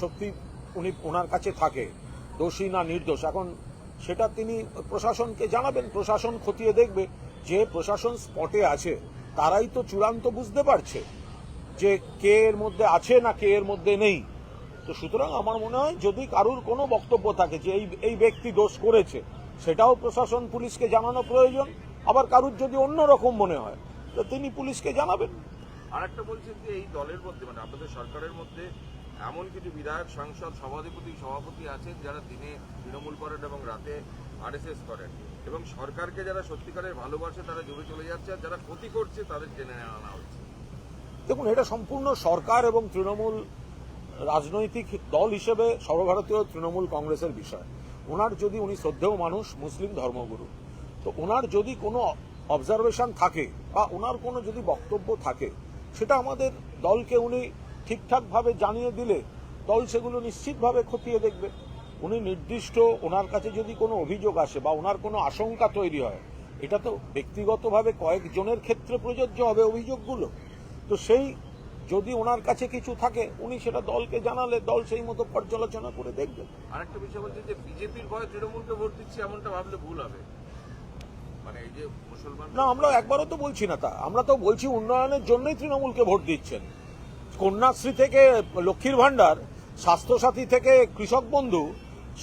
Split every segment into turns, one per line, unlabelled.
সত্যি উনি ওনার কাছে থাকে, দোষী না নির্দোষ। এখন সেটা তিনি প্রশাসনকে জানাবেন, প্রশাসন খতিয়ে দেখবে, যে প্রশাসন স্পটে আছে, তারাই তো চূড়ান্ত বুঝতে পারছে যে কে এর মধ্যে আছে না কে এর মধ্যে নেই। তো সুতরাং আমার মনে হয় যদি কারুর কোনো বক্তব্য থাকে যে এই এই ব্যক্তি দোষ করেছে, সেটাও প্রশাসন পুলিশকে জানানো প্রয়োজন। আবার কারুর যদি অন্য রকম মনে হয়, তো তিনি পুলিশকে জানাবেন।
আরেকটা বলছেন যে এই দলের মধ্যে মানে আপনাদের সরকারের মধ্যে এমন কিছু বিধায়ক, সাংসদ, সভাধিপতি, সভাপতি আছেন যারা দিনে তৃণমূল করেন এবং রাতে আরএসএস করেন। এবং সরকারকে যারা সত্যিকারের ভালোবাসে, তারা জুড়ে চলে যাচ্ছে আর যারা ক্ষতি করছে, তাদের টেনে আনা হচ্ছে।
দেখুন, এটা সম্পূর্ণ সরকার এবং তৃণমূল রাজনৈতিক দল হিসেবে সর্বভারতীয় তৃণমূল কংগ্রেসের বিষয়। ওনার যদি, উনি শ্রদ্ধেয় মানুষ, মুসলিম ধর্মগুরু। তো ওনার যদি কোনো অবজারভেশন থাকে বা ওনার কোনো যদি বক্তব্য থাকে, সেটা আমাদের দলকে উনি ঠিকঠাকভাবে জানিয়ে দিলে দল সেগুলো নিশ্চিতভাবে খতিয়ে দেখবে। উনি নির্দিষ্ট ওনার কাছে যদি কোনো অভিযোগ আসে বা ওনার কোনো আশঙ্কা তৈরি হয় এটা তো ব্যক্তিগতভাবে কয়েকজনের ক্ষেত্রে প্রযোজ্য হবে অভিযোগগুলো। তো সেই যদি ওনার কাছে কিছু থাকে উনি সেটা দলকে জানালে দল সেই মতো পর্যালোচনা করে দেখবে।
আরেকটা বিষয় বলছে যে বিজেপির ভয়ে তৃণমূলকে ভোট দিচ্ছে এমনটা ভাবলে ভুল হবে। মানে এই যে
না আমরা একবারও তো বলছি না তা। আমরা তো বলছি উন্নয়নের জন্যই তৃণমূলকে ভোট দিচ্ছেন। কন্যাশ্রী থেকে লক্ষ্মীর ভাণ্ডার, স্বাস্থ্যসাথী থেকে কৃষক বন্ধু,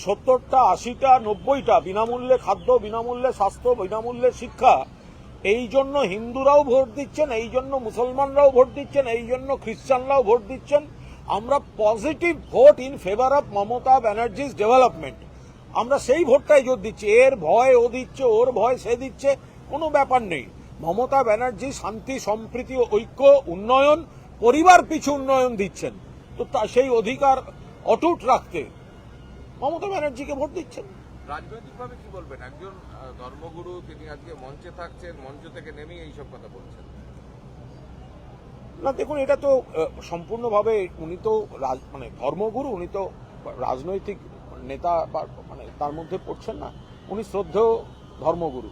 সত্তরটা, আশিটা, নব্বইটা, বিনামূল্যে খাদ্য, বিনামূল্যে স্বাস্থ্য, বিনামূল্যে শিক্ষা, এই জন্য হিন্দুরাও ভোট দিচ্ছেন, এই জন্য মুসলমানরাও ভোট দিচ্ছেন, এই জন্য খ্রিস্টানরাও ভোট দিচ্ছেন। আমরা positive vote in favour of Mamata Banerjee's development আমরা সেই ভোটটাই জোর দিচ্ছি। এর ভয় ও দিচ্ছে, ওর ভয় সে দিচ্ছে, কোনো ব্যাপার নেই। মমতা ব্যানার্জি শান্তি, সম্প্রীতি, ঐক্য, উন্নয়ন পরিবার পিছু উন্নয়ন দিচ্ছেন। তো তা সেই অধিকার অটুট রাখতে মমতা ব্যানার্জিকে ভোট দিচ্ছেন।
রাজনৈতিকভাবে কি বলবেন? একজন ধর্মগুরু তিনি আজকে মঞ্চে থাকছেন মঞ্চ থেকে নেমেই এইসব কথা বলছেন।
না দেখুন এটা তো সম্পূর্ণভাবে উনি তো মানে ধর্মগুরু উনি তো রাজনৈতিক নেতা বা মানে তার মধ্যে পড়ছেন না। উনি শ্রদ্ধেয় ধর্মগুরু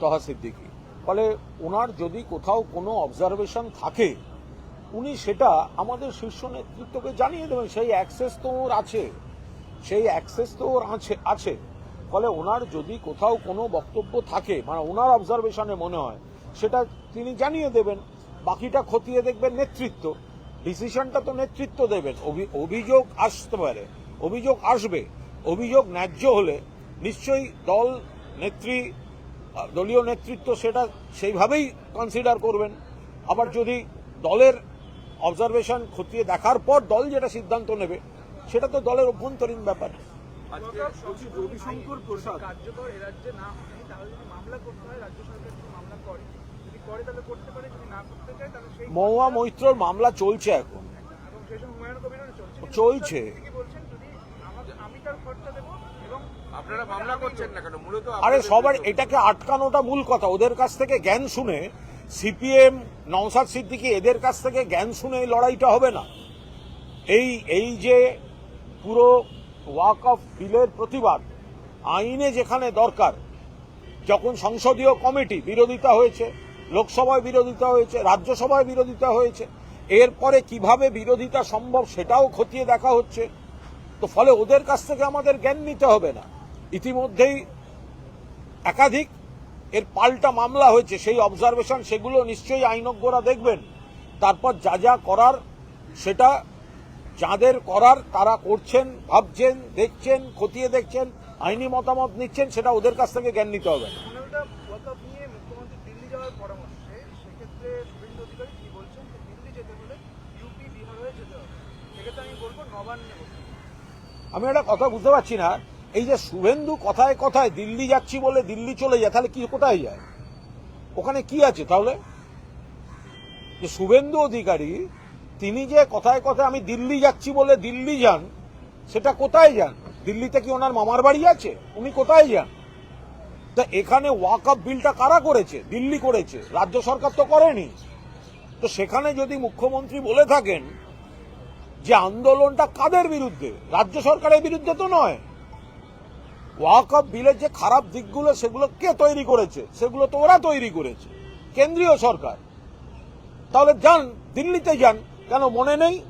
তহা সিদ্দিকি ফলে ওনার যদি কোথাও কোনো অবজারভেশন থাকে, উনি সেটা আমাদের শীর্ষ নেতৃত্বকে জানিয়ে দেবেন, সেই অ্যাক্সেস তো ওর আছে, সেই অ্যাক্সেস তো ওর আছে আছে। ফলে ওনার যদি কোথাও কোনো বক্তব্য থাকে মানে ওনার অবজারভেশনে মনে হয়, সেটা তিনি জানিয়ে দেবেন, বাকিটা খতিয়ে দেখবেন নেতৃত্ব। ডিসিশনটা তো নেতৃত্ব দেবেন, অভি- অভিযোগ আসতে পারে, অভিযোগ আসবে, অভিযোগ ন্যায্য হলে নিশ্চয়ই দল, নেত্রী দলীয় নেতৃত্ব সেটা সেইভাবেই কনসিডার করবেন। আবার যদি দলের অবজারভেশন খতিয়ে দেখার পর দল যেটা সিদ্ধান্ত নেবে সেটা তো দলের অভ্যন্তরীণ ব্যাপার।
রবিশঙ্কর প্রসাদ।
কার্যকর এ রাজ্যে না হয় তাহলে যদি মামলা করতে হয় রাজ্য সরকার যদি মামলা করে যদি করে তাহলে করতে পারে যদি না করতে চায় তাহলে সেই
মহুয়া মৈত্রর মামলা চলছে এখন।
চলছে।
আরে সবার এটাকে আটকানোটা মূল কথা। ওদের কাছ থেকে জ্ঞান শুনে সিপিএম নওসাদ সিদ্দিকী এদের কাছ থেকে জ্ঞান শুনে এই লড়াইটা হবে না। এই এই যে পুরো ওয়াক অফ বিলের প্রতিবাদ আইনে যেখানে দরকার যখন সংসদীয় কমিটি বিরোধিতা হয়েছে লোকসভায় বিরোধিতা হয়েছে রাজ্যসভায় বিরোধিতা হয়েছে এরপরে কীভাবে বিরোধিতা সম্ভব সেটাও খতিয়ে দেখা হচ্ছে। তো ফলে ওদের কাছ থেকে আমাদের জ্ঞান নিতে হবে না। ইতিমধ্যেই একাধিক এর পাল্টা মামলা হয়েছে সেই অবজারভেশন সেগুলো নিশ্চয়ই আইনজ্ঞরা দেখবেন। তারপর যা যা করার সেটা যাদের করার তারা করছেন ভাবছেন দেখছেন খতিয়ে দেখছেন আইনি মতামত নিচ্ছেন সেটা ওদের কাছ থেকে জ্ঞান নিতে হবে। না
পনেরোটা ওয়াকআপ নিয়ে মুখ্যমন্ত্রী দিল্লি যাওয়ার পরামর্শে সেক্ষেত্রে শুভেন্দু অধিকারী কি বলছেন যে দিল্লি যেতে হলে ইউপি বিহার যেতে হবে। সেক্ষেত্রে আমি বলব নবান্নে বসে
আমি একটা কথা বুঝতে পারছি না। এই যে শুভেন্দু কথায় কথায় দিল্লি যাচ্ছি বলে দিল্লি চলে যায়, তাহলে কি কোথায় যায়? ওখানে কি আছে তাহলে? যে শুভেন্দু অধিকারী, তিনি যে কথায় কথায় আমি দিল্লি যাচ্ছি বলে দিল্লি যান, সেটা কোথায় যান? দিল্লিতে কি ওনার মামার বাড়ি আছে? উনি কোথায় যান? তা এখানে ওয়াক আপ বিলটা কারা করেছে? দিল্লি করেছে, রাজ্য সরকার তো করেনি। তো সেখানে যদি মুখ্যমন্ত্রী বলে থাকেন যে আন্দোলনটা কাদের বিরুদ্ধে? রাজ্য সরকারের বিরুদ্ধে তো নয়। ওয়াক অফ বিলের যে খারাপ দিকগুলো সেগুলো কে তৈরি করেছে? সেগুলো তো ওরা তৈরি করেছে। কেন্দ্রীয় সরকার। তাহলে যান, দিল্লিতে যান। কেন মনে নেই?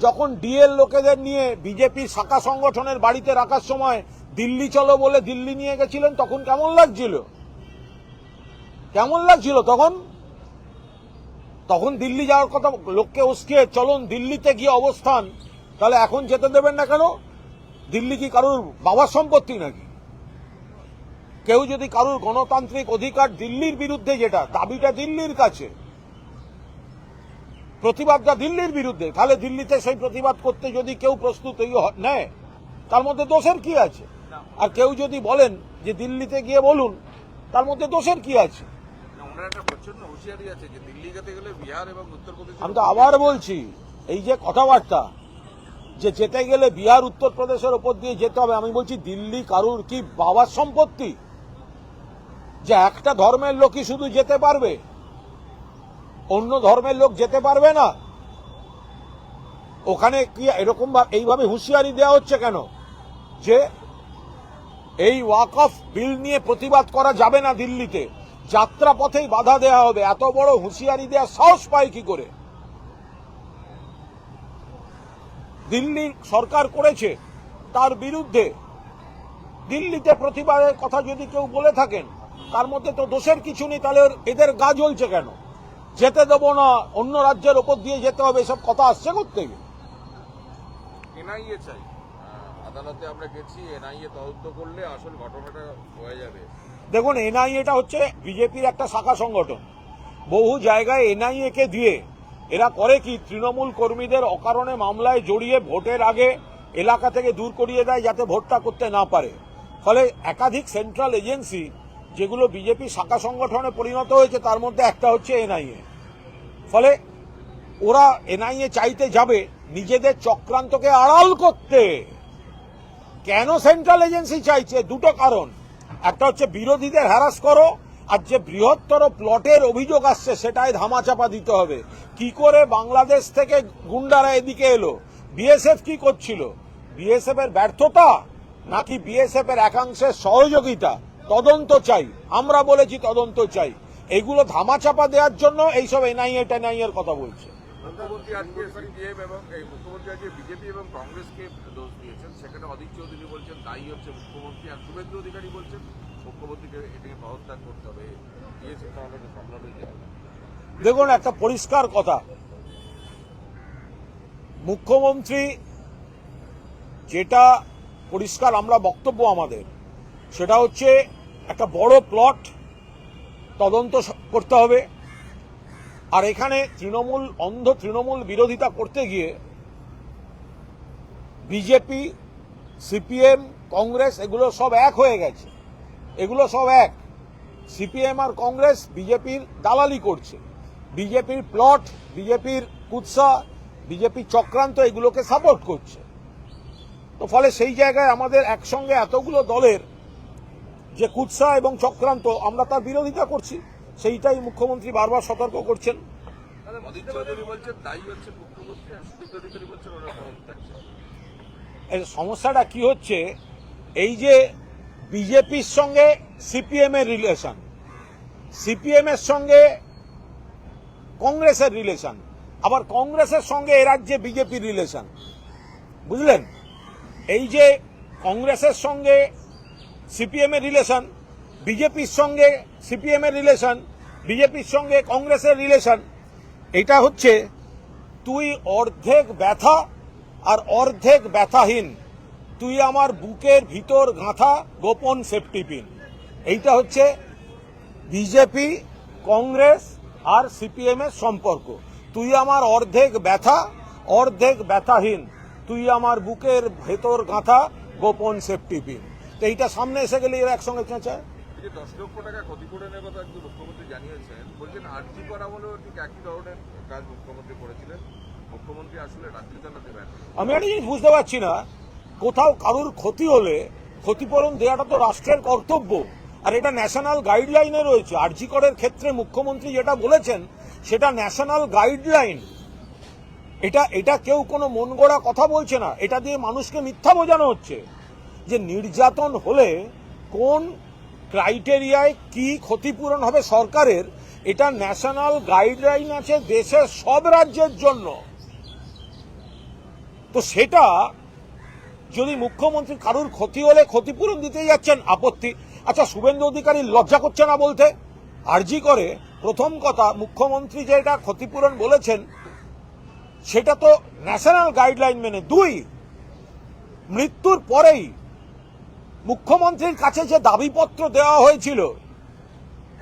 যখন ডিএল লোকেদের নিয়ে বিজেপি শাখা সংগঠনের বাড়িতে রাখার সময় দিল্লি চলো বলে দিল্লি নিয়ে গেছিলেন, তখন কেমন লাগছিল? কেমন লাগছিল তখন? তখন দিল্লি যাওয়ার কথা লোককে উস্কে, চলুন দিল্লিতে গিয়ে অবস্থান। তাহলে এখন যেতে দেবেন না কেন? দিল্লি কি কারুর বাবার সম্পত্তি নাকি? কেউ যদি কারুর গণতান্ত্রিক অধিকার দিল্লির বিরুদ্ধে যেটা দাবিটা দিল্লির কাছে প্রতিবাদটা দিল্লির বিরুদ্ধে তাহলে দিল্লিতে সেই প্রতিবাদ করতে যদি কেউ প্রস্তুত নেয় তার মধ্যে দোষের কি আছে? আর কেউ যদি বলেন যে দিল্লিতে গিয়ে বলুন তার মধ্যে দোষের কি আছে? আমি তো আবার বলছি এই যে কথাবার্তা যে যেতে গেলে বিহার উত্তরপ্রদেশের ওপর দিয়ে যেতে হবে আমি বলছি দিল্লি কারুর কি বাবার সম্পত্তি? যে একটা ধর্মের লোকই শুধু যেতে পারবে, অন্য ধর্মের লোক যেতে পারবে না। ওখানে কি এরকম এইভাবে হুঁশিয়ারি দেওয়া হচ্ছে কেন? যে এই ওয়াক অফ বিল নিয়ে প্রতিবাদ করা যাবে না দিল্লিতে। যাত্রা পথেই বাধা দেওয়া হবে, এত বড় হুঁশিয়ারি দেওয়া সাহস পায় কি করে? দিল্লির সরকার করেছে, তার বিরুদ্ধে দিল্লিতে প্রতিবাদের কথা যদি কেউ বলে থাকেন তার মধ্যে তো দোষের কিছু নেই তাহলে এদের গা জ্বলছে কেন? যেতে দেবো না অন্য রাজ্যের ওপর দিয়ে যেতে হবে এসব কথা আসছে করতে
এনআইএ চাই। আদালতে আমরা গেছি এনআইএ তদন্ত করলে আসল ঘটনাটা হয়ে যাবে।
দেখুন এনআইএটা হচ্ছে বিজেপির একটা শাখা সংগঠন। বহু জায়গায় এনআইএ কে দিয়ে এরা করে কি? তৃণমূল কর্মীদের অকারণে মামলায় জড়িয়ে ভোটের আগে এলাকা থেকে দূর করিয়ে দেয় যাতে ভোটটা করতে না পারে। ফলে একাধিক সেন্ট্রাল এজেন্সি যেগুলো বিজেপি শাখা সংগঠনে পরিণত হয়েছে, তার মধ্যে একটা হচ্ছে এনআইএ। ফলে ওরা এনআইএ চাইতে যাবে, নিজেদের চক্রান্তকে আড়াল করতে। কেন সেন্ট্রাল এজেন্সি চাইছে? দুটো কারণ। একটা হচ্ছে বিরোধীদের হ্যারাস করো, আর যে বৃহত্তর প্লটের অভিযোগ আসছে, সেটাই ধামাচাপা দিতে হবে। কি করে বাংলাদেশ থেকে গুন্ডারা এদিকে এলো? বিএসএফ কি করছিল? বিএসএফ এর ব্যর্থতা নাকি বিএসএফ এর একাংশের সহযোগিতা? তদন্ত চাই। আমরা বলেছি তদন্ত চাই। এগুলো ধামাচাপা দেওয়ার জন্য এইসব এনআইএ টেনআইএ এর কথা বলছে।
মুখ্যমন্ত্রী আজকে সিপিএম এবং মুখ্যমন্ত্রী আজকে বিজেপি এবং কংগ্রেসকে দোষ দিয়েছেন। সেখানে অধীর চৌধুরী বলছেন দায়ী হচ্ছে মুখ্যমন্ত্রী আর শুভেন্দু অধিকারী বলছেন মুখ্যমন্ত্রীকে এটাকে পদত্যাগ করতে হবে। দিয়েছে তাহলে সামলানো যায়
দেখুন একটা পরিষ্কার কথা। মুখ্যমন্ত্রী যেটা পরিষ্কার আমরা বক্তব্য আমাদের সেটা হচ্ছে একটা বড় প্লট তদন্ত করতে হবে। আর এখানে তৃণমূল, অন্ধ তৃণমূল বিরোধিতা করতে গিয়ে বিজেপি, সিপিএম, কংগ্রেস এগুলো সব এক হয়ে গেছে। এগুলো সব এক। সিপিএম আর কংগ্রেস বিজেপির দালালি করছে। বিজেপির প্লট, বিজেপির কুৎসা বিজেপির চক্রান্ত এগুলোকে সাপোর্ট করছে। তো ফলে সেই জায়গায় আমাদের একসঙ্গে এতগুলো দলের যে কুৎসা এবং চক্রান্ত আমরা তার বিরোধিতা করছি সেইটাই মুখ্যমন্ত্রী বারবার সতর্ক করছেন। সমস্যাটা কি হচ্ছে এই যে বিজেপির সঙ্গে সিপিএম এর রিলেশন সিপিএম এর সঙ্গে কংগ্রেসের রিলেশন আবার কংগ্রেসের সঙ্গে এ রাজ্যে বিজেপির রিলেশন বুঝলেন? এই যে কংগ্রেসের সঙ্গে সিপিএম এর রিলেশন, বিজেপির সঙ্গে সিপিএম এর রিলেশন, বিজেপির সঙ্গে কংগ্রেসের রিলেশন, এটা হচ্ছে তুই অর্ধেক ব্যথা আর অর্ধেক ব্যথাহীন। তুই আমার বুকের ভিতর গাঁথা গোপন সেফটি পিন এইটা হচ্ছে বিজেপি, কংগ্রেস আর সিপিএম এর সম্পর্ক। তুই আমার অর্ধেক ব্যথা, অর্ধেক ব্যথাহীন। তুই আমার বুকের ভেতর গাঁথা গোপন সেফটি পিন তো এইটা সামনে এসে গেলে এরা একসঙ্গে চেঁচায়।
এই যে দশ লক্ষ টাকা কথা মুখ্যমন্ত্রী জানিয়েছেন বলছেন আর্জি করা হলেও ঠিক একই ধরনের কাজ মুখ্যমন্ত্রী করেছিলেন। মুখ্যমন্ত্রী আসলে রাজ্য চালাতে ব্যর্থ।
আমি একটা জিনিস বুঝতে পারছি না কোথাও কারুর ক্ষতি হলে ক্ষতিপূরণ দেওয়াটা তো রাষ্ট্রের কর্তব্য আর এটা ন্যাশনাল গাইডলাইনে রয়েছে। আরজিকরের ক্ষেত্রে মুখ্যমন্ত্রী যেটা বলেছেন সেটা ন্যাশনাল গাইডলাইন এটা এটা কেউ কোনো মন গড়া কথা বলছে না এটা দিয়ে মানুষকে মিথ্যা বোঝানো হচ্ছে। যে নির্যাতন হলে কোন ক্রাইটেরিয়ায় কি ক্ষতিপূরণ হবে সরকারের, এটা ন্যাশনাল গাইডলাইন আছে দেশের সব রাজ্যের জন্য। তো সেটা যদি মুখ্যমন্ত্রী কারুর ক্ষতি হলে ক্ষতিপূরণ দিতে যাচ্ছেন, আপত্তি। আচ্ছা শুভেন্দু অধিকারী লজ্জা করছে না বলতে? আরজি করে। প্রথম কথা, মুখ্যমন্ত্রী যেটা ক্ষতিপূরণ বলেছেন, সেটা তো ন্যাশনাল গাইডলাইন মেনে। দুই, মৃত্যুর পরেই মুখ্যমন্ত্রীর কাছে যে দাবিপত্র দেওয়া হয়েছিল,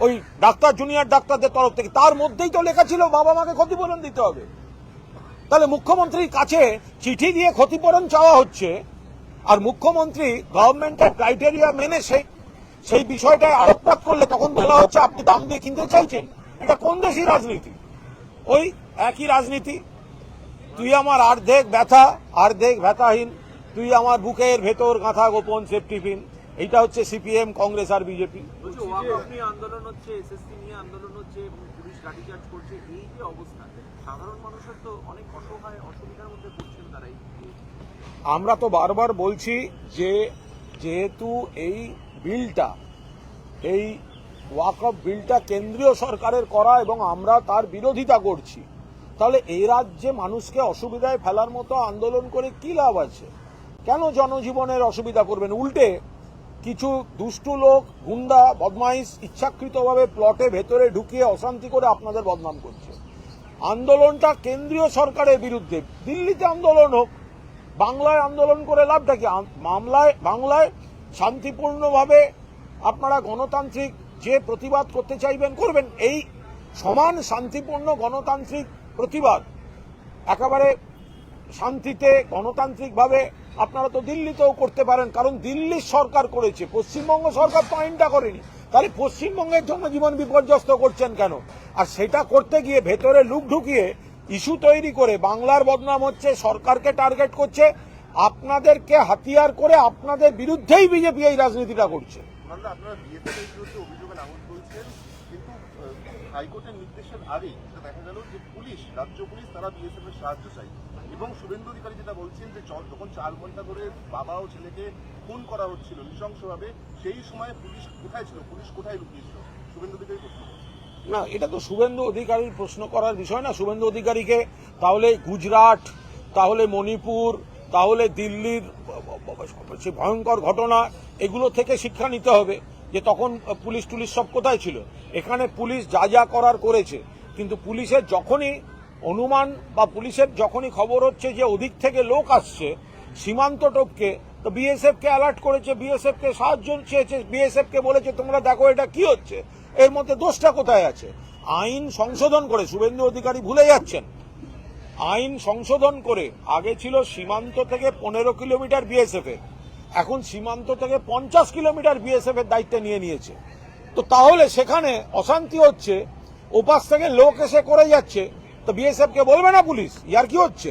ওই ডাক্তার, জুনিয়র ডাক্তারদের তরফ থেকে, তার মধ্যেই তো লেখা ছিল, বাবা মাকে ক্ষতিপূরণ দিতে হবে। তাহলে মুখ্যমন্ত্রীর কাছে চিঠি দিয়ে ক্ষতিপূরণ চাওয়া হচ্ছে, আর মুখ্যমন্ত্রী গভর্নমেন্টের ক্রাইটেরিয়া মেনে সেই সেই বিষয়টায় আলোকপাত করলে তখন বলা হচ্ছে, আপনি দাম দিয়ে কিনতে চাইছেন। এটা কোন দেশি রাজনীতি? ওই একই রাজনীতি। তুই আমার অর্ধেক ব্যথা, অর্ধেক ব্যথাহীন তুই আমার বুকের ভেতর গাঁথা গোপন সেফটি পিন এইটা হচ্ছে সিপিএম কংগ্রেস আর বিজেপি
বলছি ওয়াকফ নিয়ে আন্দোলন হচ্ছে এসএসসি নিয়ে আন্দোলন হচ্ছে পুলিশ লাঠিচার্জ করছে এই যে অবস্থা সাধারণ মানুষের তো অনেক অসহায় অসুবিধার মধ্যে পড়ছেন তারা
আমরা তো বারবার বলছি যে যেহেতু এই বিলটা এই ওয়াকফ বিলটা কেন্দ্রীয় সরকারের করা এবং আমরা তার বিরোধিতা করছি তাহলে এই রাজ্যে মানুষকে অসুবিধায় ফেলার মতো আন্দোলন করে কি লাভ আছে? কেন জনজীবনের অসুবিধা করবেন? উল্টে কিছু দুষ্টু লোক, গুন্ডা, বদমাইশ ইচ্ছাকৃতভাবে প্লটে ভেতরে ঢুকিয়ে অশান্তি করে আপনাদের বদনাম করছে। আন্দোলনটা কেন্দ্রীয় সরকারের বিরুদ্ধে। দিল্লিতে আন্দোলন হোক, বাংলায় আন্দোলন করে লাভটা কি? মামলায়, বাংলায় শান্তিপূর্ণভাবে আপনারা গণতান্ত্রিক যে প্রতিবাদ করতে চাইবেন, করবেন। এই সমান শান্তিপূর্ণ গণতান্ত্রিক প্রতিবাদ একেবারে শান্তিতে গণতান্ত্রিকভাবে আপনারা তো দিল্লিতেও করতে পারেন, কারণ দিল্লির সরকার করেছে, পশ্চিমবঙ্গ সরকার তো আইনটা করেনি। তাহলে পশ্চিমবঙ্গের জন্য জীবন বিপর্যস্ত করছেন কেন? আর সেটা করতে গিয়ে ভেতরে লুক ঢুকিয়ে ইস্যু তৈরি করে বাংলার বদনাম হচ্ছে, সরকারকে টার্গেট করছে, আপনাদেরকে হাতিয়ার করে আপনাদের বিরুদ্ধেই বিজেপি এই রাজনীতিটা করছে।
হাইকোর্টের নির্দেশের দেখা গেল যে পুলিশ, রাজ্য পুলিশ, তারা বিএসএফ এর সাহায্য চাই এবং শুভেন্দু অধিকারী যেটা বলছেন যে যখন চার ঘণ্টা ধরে বাবা ও ছেলেকে খুন করা হচ্ছিল নৃশংসভাবে, সেই সময় পুলিশ কোথায় ছিল? পুলিশ কোথায় লুকিয়েছিল? শুভেন্দু অধিকারী প্রশ্ন
না, এটা তো শুভেন্দু অধিকারীর প্রশ্ন করার বিষয় না। শুভেন্দু অধিকারীকে তাহলে গুজরাট, তাহলে মণিপুর, তাহলে দিল্লির সে ভয়ঙ্কর ঘটনা, এগুলো থেকে শিক্ষা নিতে হবে যে তখন পুলিশ টুলিশ সব কোথায় ছিল। এখানে পুলিশ যা যা করার করেছে, কিন্তু পুলিশের যখনই অনুমান বা পুলিশের যখনই খবর হচ্ছে যে ওদিক থেকে লোক আসছে, সীমান্ত টপকে, তো বিএসএফ কে অ্যালার্ট করেছে বিএসএফ কে সাহায্য চেয়েছে বিএসএফ কে বলেছে, তোমরা দেখো এটা কি হচ্ছে? এর মধ্যে দোষটা কোথায় আছে? আইন সংশোধন করে, শুভেন্দু অধিকারী ভুলে যাচ্ছেন। আইন সংশোধন করে, আগে ছিল সীমান্ত থেকে পনেরো কিলোমিটার বিএসএফ এর। এখন সীমান্ত থেকে পঞ্চাশ কিলোমিটার বিএসএফ এর দায়িত্ব নিয়ে নিয়েছে। তো তাহলে সেখানে অশান্তি হচ্ছে, ওপাশ থেকে লোক এসে করে যাচ্ছে। তো বিএসএফ কে বলবে না পুলিশ? ইয়ার কি হচ্ছে?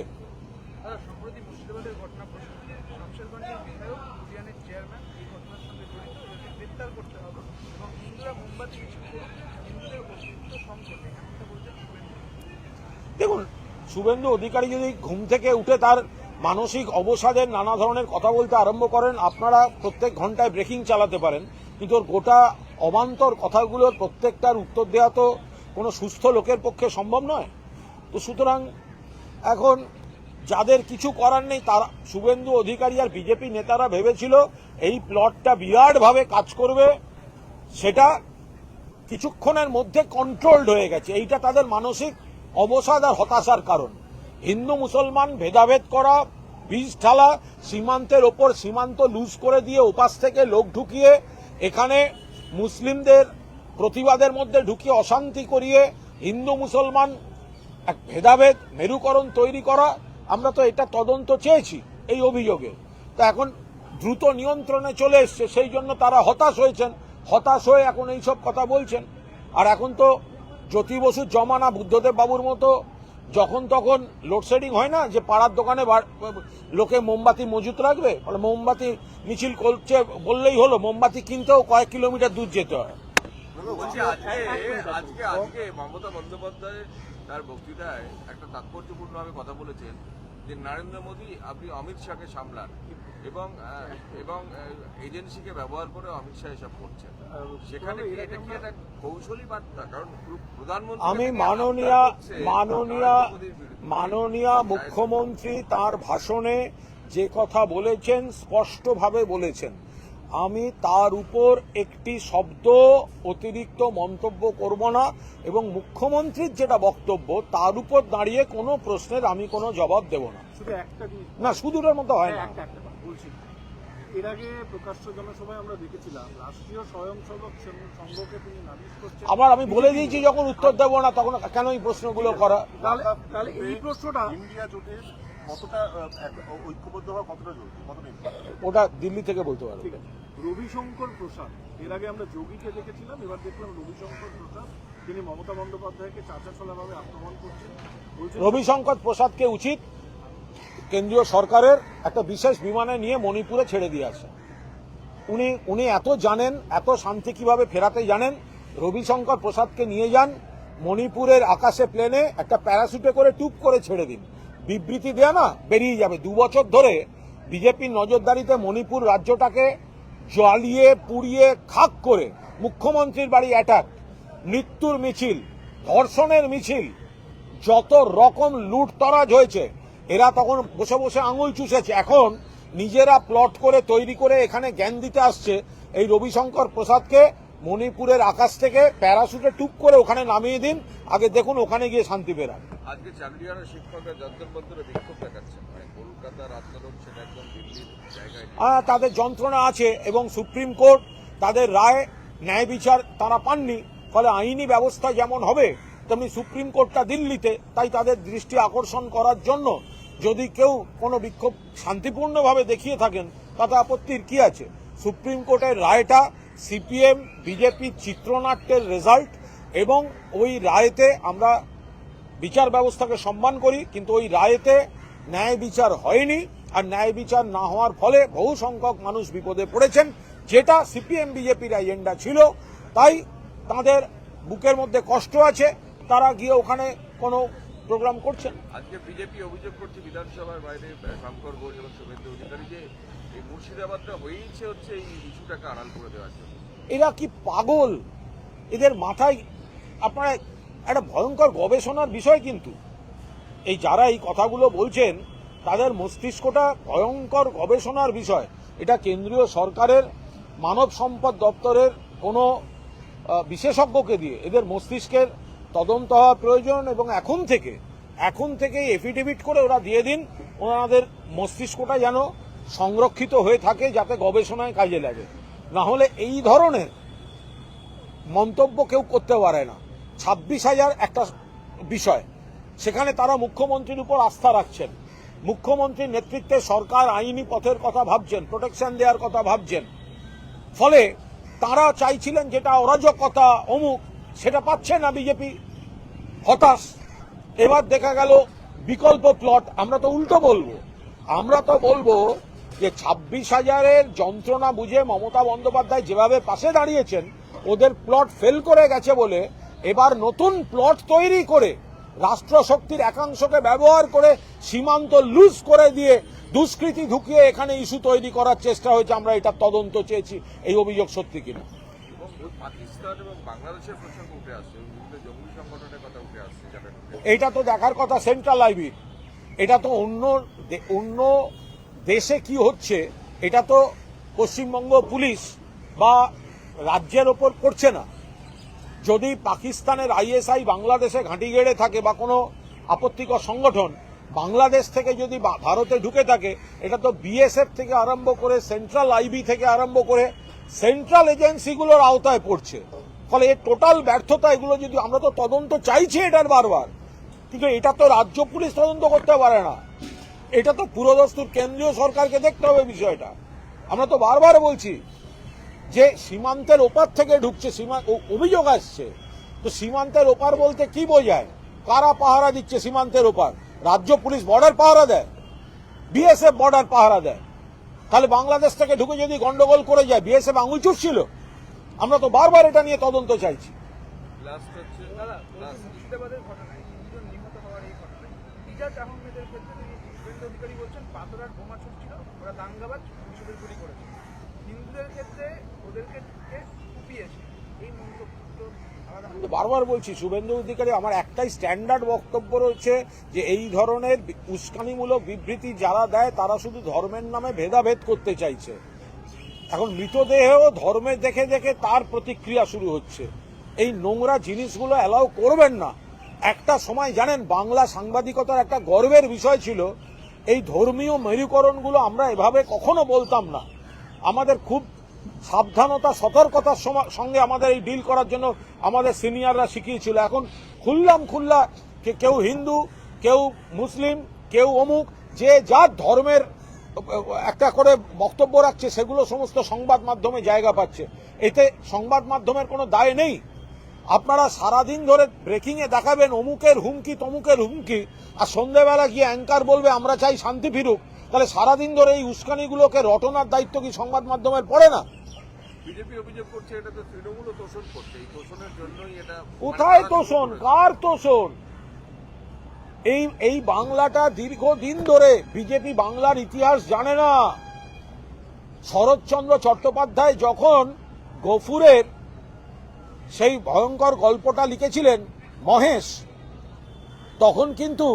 শুভেন্দু।
দেখুন শুভেন্দু অধিকারী যদি ঘুম থেকে উঠে তার মানসিক অবসাদের নানা ধরনের কথা বলতে আরম্ভ করেন আপনারা প্রত্যেক ঘন্টায় ব্রেকিং চালাতে পারেন। কিন্তু ওর গোটা অবান্তর কথাগুলোর প্রত্যেকটার উত্তর দেওয়া তো কোনো সুস্থ লোকের পক্ষে সম্ভব নয়। তো সুতরাং এখন যাদের কিছু করার নেই, তারা শুভেন্দু অধিকারী আর বিজেপি নেতারা ভেবেছিল এই প্লটটা বিরাটভাবে কাজ করবে, সেটা কিছুক্ষণের মধ্যে কন্ট্রোলড হয়ে গেছে। এইটা তাদের মানসিক অবসাদ আর হতাশার কারণ। হিন্দু মুসলমান ভেদাভেদ করা বীজ ঠালা সীমান্তের ওপর সীমান্ত লুজ করে দিয়ে ওপাশ থেকে লোক ঢুকিয়ে, এখানে মুসলিমদের প্রতিবাদের মধ্যে ঢুকিয়ে অশান্তি করিয়ে, হিন্দু মুসলমান এক ভেদাভেদ, মেরুকরণ তৈরি করা, আমরা তো এটা তদন্ত চেয়েছি এই অভিযোগে। তা এখন দ্রুত নিয়ন্ত্রণে চলে এসছে, সেই জন্য তারা হতাশ হয়েছেন। হতাশ হয়ে এখন এইসব কথা বলছেন। আর এখন তো জ্যোতি বসুর জমানা, বুদ্ধদেব বাবুর মতো যখন তখন লোডশেডিং হয় না যে পাড়ার দোকানে লোকে মোমবাতি মজুত রাখবে? মোমবাতি মিছিল করছে বললেই হলো, মোমবাতি কিনতেও কয়েক কিলোমিটার দূর যেতে হয়।
আজকে আজকে মমতা তার বক্তৃতায় একটা তাৎপর্যপূর্ণভাবে কথা বলেছেন যে নরেন্দ্র মোদী আপনি অমিত শাহকে সামলান এবং এবং এজেন্সিকে ব্যবহার করে অমিত শাহ এসব করছেন সেখানে এটা কি একটা কৌশলী বার্তা কারণ প্রধানমন্ত্রী
আমি মাননীয় মাননীয়। মাননীয় মুখ্যমন্ত্রী তার ভাষণে যে কথা বলেছেন স্পষ্টভাবে বলেছেন আমি তার উপর একটি শব্দ অতিরিক্ত মন্তব্য করব না এবং মুখ্যমন্ত্রীর যেটা বক্তব্য তার উপর দাঁড়িয়ে কোনো প্রশ্নের আমি কোনো জবাব দেব না।
শুধু একটা
না সুদূরের মতো হয় না।
একটা একটা বলছি। এর আগে প্রকাশ্য জনসভায় আমরা দেখেছিলাম রাষ্ট্রীয় স্বয়ংসেবক সংঘকে তিনি নালিশ করছেন।
আবার আমি বলে দিয়েছি যখন উত্তর দেব না তখন কেন এই প্রশ্নগুলো করা
তাহলে তাহলে এই প্রশ্নটা
ইন্ডিয়া জোটের কতটা ঐক্যবদ্ধ হওয়া কতটা জরুরি? কতটা
ওটা দিল্লি থেকে বলতে পারব।
ঠিক আছে। রবিশঙ্কর প্রসাদ। এর আগে আমরা যোগীকে দেখেছিলাম, এবার দেখলাম রবিশঙ্কর প্রসাদ। তিনি মমতা বন্দ্যোপাধ্যায়কে চাচাছোলাভাবে আক্রমণ করছেন।
রবিশঙ্কর প্রসাদকে উচিত কেন্দ্রীয় সরকারের একটা বিশেষ বিমানে নিয়ে মণিপুরে ছেড়ে দিয়ে আসে। উনি উনি এত জানেন, এত শান্তি কীভাবে ফেরাতে জানেন, রবিশঙ্কর প্রসাদকে নিয়ে যান, মণিপুরের আকাশে প্লেনে একটা প্যারাসুটে করে টুপ করে ছেড়ে দিন। বিবৃতি দেয়া না, বেরিয়ে যাবে। দু বছর ধরে বিজেপির নজরদারিতে মণিপুর রাজ্যটাকে জ্বালিয়ে, পুড়িয়ে, খাক করে মুখ্যমন্ত্রীর বাড়ি অ্যাটাক মৃত্যুর মিছিল, ধর্ষণের মিছিল, যত রকম লুটতরাজ হয়েছে, এরা তখন বসে বসে আঙুল চুষেছে। এখন নিজেরা প্লট করে, তৈরি করে এখানে জ্ঞান দিতে আসছে এই রবিশঙ্কর প্রসাদকে। মণিপুরের আকাশ থেকে প্যারাশুটে টুক করে ওখানে নামিয়ে দিন। আগে দেখুন ওখানে গিয়ে শান্তি বেরান
আজকে শিক্ষকরা বিক্ষোভ দেখাচ্ছেন কলকাতার আন্দোলন সেটা একদম দিল্লির জায়গায় নেই।
তাদের যন্ত্রণা আছে এবং সুপ্রিম কোর্ট তাদের রায় ন্যায় বিচার তারা পাননি। ফলে আইনি ব্যবস্থা যেমন হবে তেমনি সুপ্রিম কোর্টটা দিল্লিতে। তাই তাদের দৃষ্টি আকর্ষণ করার জন্য যদি কেউ কোনো বিক্ষোভ শান্তিপূর্ণভাবে দেখিয়ে থাকেন তাতে আপত্তির কি আছে? সুপ্রিম কোর্টের রায়টা সিপিএম বিজেপি চিত্রনাট্যের রেজাল্ট এবং ওই রায়েতে আমরা বিচার ব্যবস্থাকে সম্মান করি, কিন্তু ওই রায়েতে ন্যায় বিচার হয়নি। আর ন্যায় বিচার না হওয়ার ফলে বহু সংখ্যক মানুষ বিপদে পড়েছেন, যেটা সিপিএম বিজেপির এজেন্ডা ছিল। তাই তাদের বুকের মধ্যে কষ্ট আছে। তারা গিয়ে ওখানে কোনো প্রোগ্রাম করছেন?
আজকে বিজেপি অভিযোগ করছে বিধানসভার বাইরে শঙ্কর ঘোষ এবং শুভেন্দু অধিকারী যে এই মুর্শিদাবাদটা হয়েইছে হচ্ছে এই ইস্যুটাকে আড়াল করে দেওয়ার জন্য।
এরা কি পাগল? এদের মাথায় আপনারা একটা ভয়ঙ্কর গবেষণার বিষয় কিন্তু। এই যারা এই কথাগুলো বলছেন তাদের মস্তিষ্কটা ভয়ঙ্কর গবেষণার বিষয়। এটা কেন্দ্রীয় সরকারের মানব সম্পদ দপ্তরের কোনো বিশেষজ্ঞকে দিয়ে এদের মস্তিষ্কের তদন্ত হওয়া প্রয়োজন এবং এখন থেকে এখন থেকে এফিডেভিট করে ওরা দিয়ে দিন, ওনাদের মস্তিষ্কটা যেন সংরক্ষিত হয়ে থাকে যাতে গবেষণায় কাজে লাগে। না হলে এই ধরনের মন্তব্য কেউ করতে পারে না। ছাব্বিশ হাজার একটা বিষয়, সেখানে তারা মুখ্যমন্ত্রীর উপর আস্থা রাখছেন। মুখ্যমন্ত্রীর নেতৃত্বে সরকার আইনি পথের কথা ভাবছেন প্রোটেকশন দেওয়ার কথা ভাবছেন। ফলে তারা চাইছিলেন যেটা অরাজকতা অমুক সেটা পাচ্ছে না বিজেপি। হতাশ। এবার দেখা গেল বিকল্প প্লট আমরা তো উল্টো বলব। আমরা তো বলব যে ছাব্বিশ হাজারের যন্ত্রণা বুঝে মমতা বন্দ্যোপাধ্যায় যেভাবে পাশে দাঁড়িয়েছেন, ওদের প্লট ফেল করে গেছে বলে এবার নতুন প্লট তৈরি করে রাষ্ট্রশক্তির একাংশকে ব্যবহার করে সীমান্ত লুজ করে দিয়ে দুষ্কৃতি ঢুকিয়ে এখানে ইস্যু তৈরি করার চেষ্টা হয়েছে। আমরা এটা তদন্ত চেয়েছি। এই অভিযোগ সত্যি কিনা?
পাকিস্তান এবং বাংলাদেশের প্রসঙ্গ উঠে আসছে। জঙ্গি সংগঠনের কথা উঠে আসছে
এটা তো দেখার কথা সেন্ট্রাল আইবি এটা তো অন্য অন্য দেশে কি হচ্ছে, এটা তো পশ্চিমবঙ্গ পুলিশ বা রাজ্যের ওপর করছে না। যদি পাকিস্তানের আইএসআই বাংলাদেশে ঘাঁটি গেড়ে থাকে বা কোনো আপত্তিকর সংগঠন বাংলাদেশ থেকে যদি ভারতে ঢুকে থাকে, এটা তো বিএসএফ থেকে আরম্ভ করে সেন্ট্রাল আইবি থেকে আরম্ভ করে সেন্ট্রাল এজেন্সিগুলোর আওতায় পড়ছে। ফলে এর টোটাল ব্যর্থতা এগুলো যদি আমরা তো তদন্ত চাইছি এটার বারবার, কিন্তু এটা তো রাজ্য পুলিশ তদন্ত করতে পারে না। এটা তো পুরোদস্তুর কেন্দ্রীয় সরকারকে দেখতে হবে বিষয়টা। আমরা তো বারবার বলছি যে সীমান্তের ওপার থেকে ঢুকছে, সীমা ও- অভিযোগ আসছে। তো সীমান্তের ওপার বলতে কি বোঝায়? কারা পাহারা দিচ্ছে সীমান্তের ওপার? রাজ্য পুলিশ বর্ডার পাহারা দেয়। বিএসএফ বর্ডার পাহারা দেয়। তাহলে বাংলাদেশ থেকে ঢুকে যদি গন্ডগোল করে যায় বিএসএফ আঙুল ছিল আমরা তো বারবার এটা নিয়ে তদন্ত চাইছি।
ইজাজ আহমেদের ক্ষেত্রে তিনি শুভেন্দু অধিকারী বলছেন বোমা ছুটছিল ওরা দাঙ্গাবাজ পুলিশের গুলি করেছে হিন্দুদের ক্ষেত্রে ওদেরকে কুপিয়েছে এই মন্তব্য আলাদা
কিন্তু বারবার বলছি, শুভেন্দু অধিকারী, আমার একটাই স্ট্যান্ডার্ড বক্তব্য রয়েছে যে এই ধরনের উস্কানিমূলক বিবৃতি যারা দেয়, তারা শুধু ধর্মের নামে ভেদাভেদ করতে চাইছে। এখন মৃতদেহেও ধর্মে দেখে দেখে তার প্রতিক্রিয়া শুরু হচ্ছে। এই নোংরা জিনিসগুলো অ্যালাউ করবেন না। একটা সময় জানেন, বাংলা সাংবাদিকতার একটা গর্বের বিষয় ছিল, এই ধর্মীয় মেরুকরণগুলো আমরা এভাবে কখনো বলতাম না। আমাদের খুব সাবধানতা, সতর্কতার সঙ্গে আমাদের এই ডিল করার জন্য আমাদের সিনিয়ররা শিখিয়েছিল। এখন খুললাম খুল্লা কেউ হিন্দু, কেউ মুসলিম, কেউ অমুক, যে যার ধর্মের, একটা করে বক্তব্য রাখছে, সেগুলো সমস্ত সংবাদ মাধ্যমে জায়গা পাচ্ছে। এতে সংবাদ মাধ্যমের কোনো দায় নেই। আপনারা সারাদিন ধরে ব্রেকিং এ দেখাবেন, অমুকের হুমকি, তমুকের হুমকি, আর সন্ধ্যেবেলা গিয়ে অ্যাঙ্কার বলবে, আমরা চাই শান্তি ফিরুক। তাহলে সারাদিন ধরে এই উস্কানিগুলোকে রটনার দায়িত্ব কি সংবাদ মাধ্যমের? পড়ে না।
বিজেপি অভিযোগ করছে এটা তো তৃণমূলও তোষণ করছে। এই তোষণের জন্যই এটা
কোথায়
মানে
তোষণ? কার তোষণ? এই এই বাংলাটা দীর্ঘদিন ধরে বিজেপি বাংলার ইতিহাস জানে না। শরৎচন্দ্র চট্টোপাধ্যায় যখন গফুরের সেই ভয়ঙ্কর গল্পটা লিখেছিলেন মহেশ তখন কিন্তু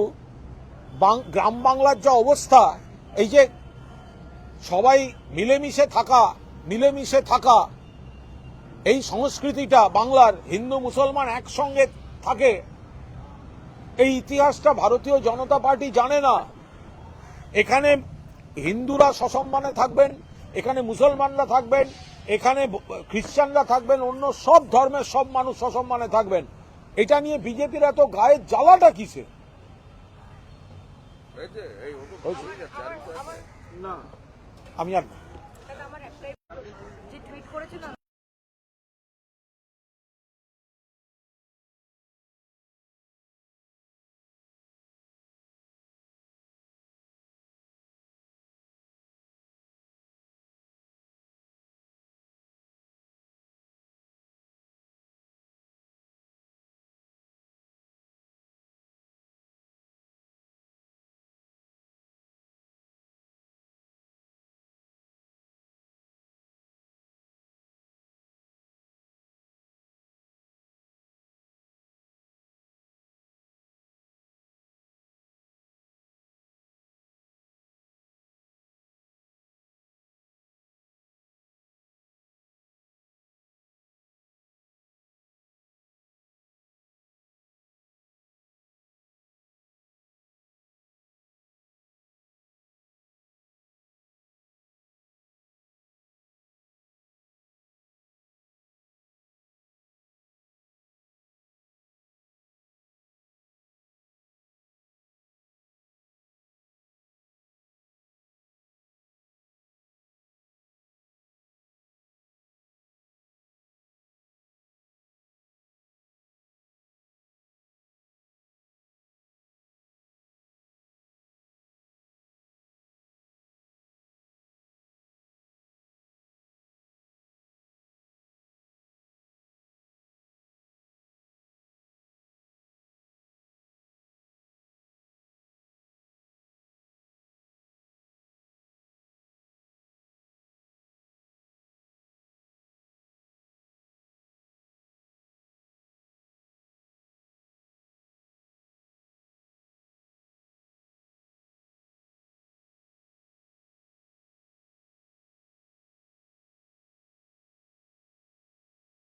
গ্রাম বাংলার যা অবস্থা এই যে সবাই মিলেমিশে থাকা মিলেমিশে থাকা, এই সংস্কৃতিটা বাংলার হিন্দু মুসলমান একসঙ্গে থাকে, এই ইতিহাসটা ভারতীয় জনতা পার্টি জানে না। এখানে হিন্দুরা সসম্মানে থাকবেন, এখানে মুসলমানরা থাকবেন, এখানে খ্রিস্টানরা থাকবেন, অন্য সব ধর্মের সব মানুষ সসম্মানে থাকবেন। এটা নিয়ে বিজেপির এত গায়ের জ্বালাটা কিসে
হয়ে আর
না।
আমি আর